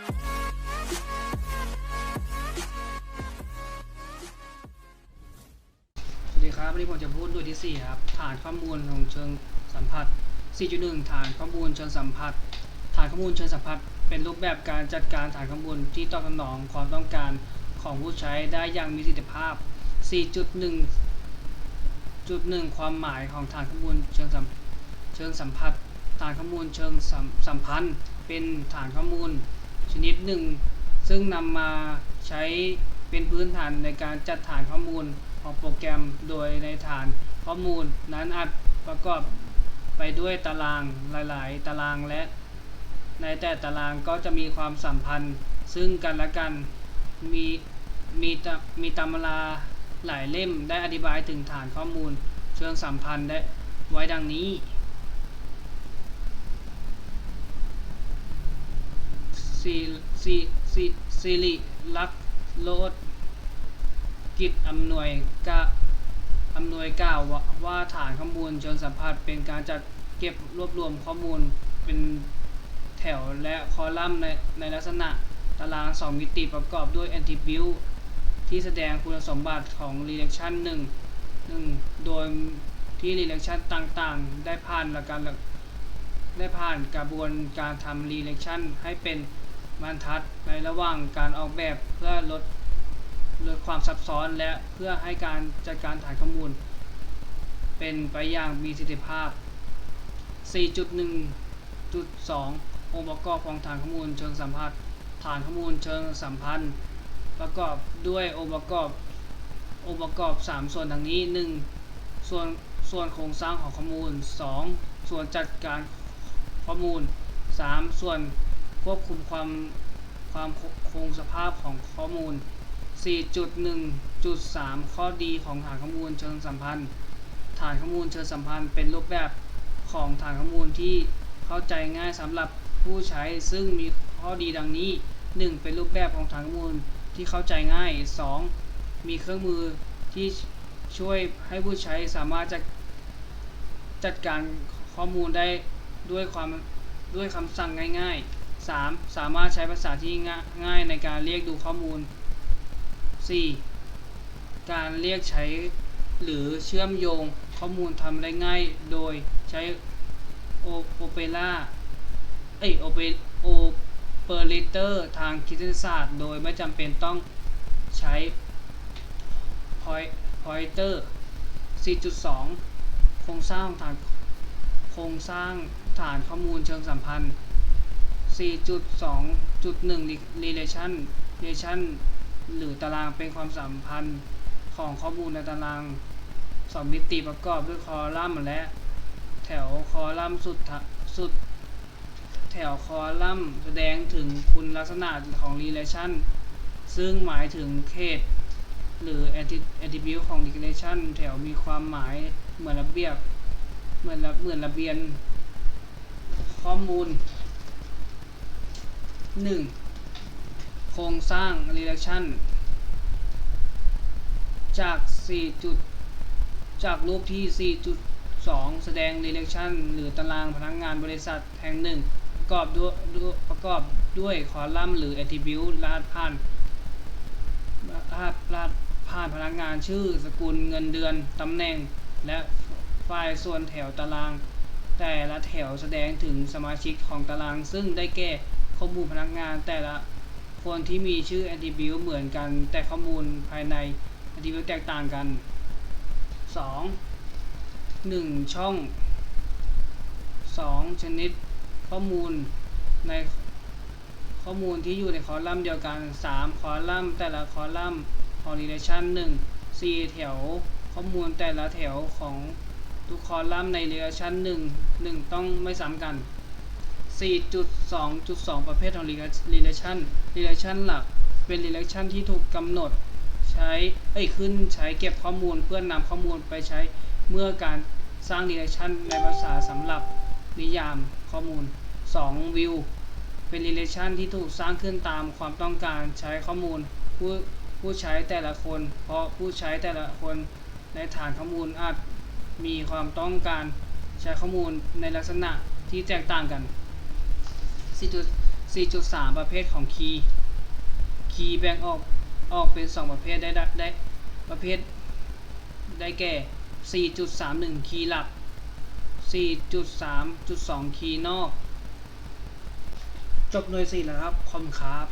สวัสดีครับวันนี้ผมจะพูดด้วยที่ 4 ครับ ฐานข้อมูลของเชิงสัมผัส 4.1 ฐานข้อมูลเชิงสัมผัส ฐานข้อมูลเชิงสัมผัส เป็นรูปแบบการจัดการฐานข้อมูลที่ตอบสนองความต้องการของผู้ใช้ได้อย่างมีประสิทธิภาพ 4.1 จุดหนึ่งความหมายของฐานข้อมูลเชิงสัมเชิงสัมผัส ฐานข้อมูลเชิงสัมสัมพันธ์ เป็นฐานข้อมูล ชนิดหนึ่ง ซึ่งนำมาใช้เป็นพื้นฐานในการจัดฐานข้อมูลของโปรแกรม โดยในฐานข้อมูลนั้นอาจประกอบไปด้วยตารางหลาย ๆ ตารางและ ในแต่ตารางก็จะมีความสัมพันธ์ ซึ่งกันและกันมีมีมีตำราหลายเล่มได้อธิบายถึงฐานข้อมูล เชิงสัมพันธ์ได้ไว้ดังนี้ ซีซีซีซิริลักษ์โลดกิจอำนวยกะอำนวยกล่าวว่าฐานข้อมูลเชิงสัมพัทธ์เป็นการจัดเก็บรวบรวมข้อมูลเป็นแถวและคอลัมน์ในในลักษณะตารางสองมิติประกอบด้วย attribute ที่แสดงคุณสมบัติของ relation 1 1 โดยที่ relation ต่างๆ ได้ผ่านหลักการได้ผ่านกระบวนการทำ relation ให้เป็น บรรทัดในระหว่างการออกแบบเพื่อลดลดความซับซ้อนและเพื่อให้การจัดการฐานข้อมูล เป็นไปอย่างมีประสิทธิภาพ 4.1.2 องค์ประกอบของฐานข้อมูลเชิงสัมพัทธ์ ฐานข้อมูลเชิงสัมพันธ์ ประกอบด้วยองค์ประกอบองค์ประกอบ 3 ส่วนดังนี้ 1. ส่วนส่วนโครงสร้างของข้อมูล 2. ส่วนจัดการข้อมูล 3. ส่วน ควบคุมความความคงสภาพของข้อมูล 4.1.3 ข้อดีของฐานข้อมูลเชิงสัมพันธ์ ฐานข้อมูลเชิงสัมพันธ์เป็นรูปแบบของฐานข้อมูลที่เข้าใจง่ายสำหรับผู้ใช้ซึ่งมีข้อดีดังนี้ 1. เป็นรูปแบบของฐานข้อมูลที่เข้าใจง่าย 2. มีเครื่องมือที่ช่วยให้ผู้ใช้สามารถจัดจัดการข้อมูลได้ด้วยความด้วยคำสั่งง่าย ๆ 3. สามารถใช้ภาษาที่ง่ายในการเรียกดูข้อมูล 4. การเรียกใช้หรือเชื่อมโยงข้อมูลทำได้ง่ายโดยใช้โอเปร่าเอยโอเปโอเปอเรเตอร์ทางคณิตศาสตร์ โดยไม่จำเป็นต้องใช้ pointer 4.2 โครงสร้างฐานโครงสร้างฐานข้อมูลเชิงสัมพันธ์ 4.2.1 relation relation หรือตารางเป็นความสัมพันธ์ของข้อมูลในตารางสองมิติประกอบด้วยคอลัมน์และ แถวคอลัมน์สุดสุด แถวคอลัมน์แสดงถึงคุณลักษณะของ relation ซึ่งหมายถึงเขต หรือ attribute ของ relation แถวมีความหมายเหมือนระเบียบเหมือนระเหมือนระเบียนข้อมูล 1. โครงสร้าง relation จาก4จุดจากรูปที่ 4.2 แสดง relation หรือตารางพนักงานบริษัทแห่งหนึ่งประกอบด้วยด้วยประกอบด้วยคอลัมน์หรือ attribute รหัสผ่านรหัสรหัสผ่านพนักงานชื่อ สกุลเงินเดือนตำแหน่ง และไฟล์ส่วนแถวตาราง แต่ละแถวแสดงถึงสมาชิกของตารางซึ่งได้แก่ ข้อมูลพนักงานแต่ละคนที่มีชื่อ attribute เหมือนกัน แต่ข้อมูลภายใน attribute แตกต่างกัน 2. 1 ช่อง 2 ชนิด ข้อมูลในข้อมูลที่อยู่ในคอลัมน์เดียวกัน 3 คอลัมน์แต่ละคอลัมน์ของ relation 1 4 แถวข้อมูลแต่ละแถวของทุกคอลัมน์ใน relation 1 1 ต้องไม่ซ้ำกัน 4.2.2 ประเภทของ relation relation หลัก เป็น relation ที่ถูกกำหนดใช้เอ้ยขึ้นใช้เก็บข้อมูลเพื่อนนำข้อมูลไปใช้เมื่อการสร้าง relation ในภาษาสำหรับนิยามข้อมูล 2. view เป็น relation ที่ถูกสร้างขึ้นตามความต้องการใช้ข้อมูลผู้ผู้ใช้แต่ละคน เพราะผู้ใช้แต่ละคนในฐานข้อมูลอาจมีความต้องการใช้ข้อมูลในลักษณะที่แตกต่างกัน 4.3 4.3 ประเภทของคีย์คีย์แบ่งออกออกเป็น 2 ประเภทได้ได้ได้ประเภทได้แก่ 4.31 คีย์หลัก 4.3.2 คีย์นอก จบหน่วย4แล้วครับคอมครับ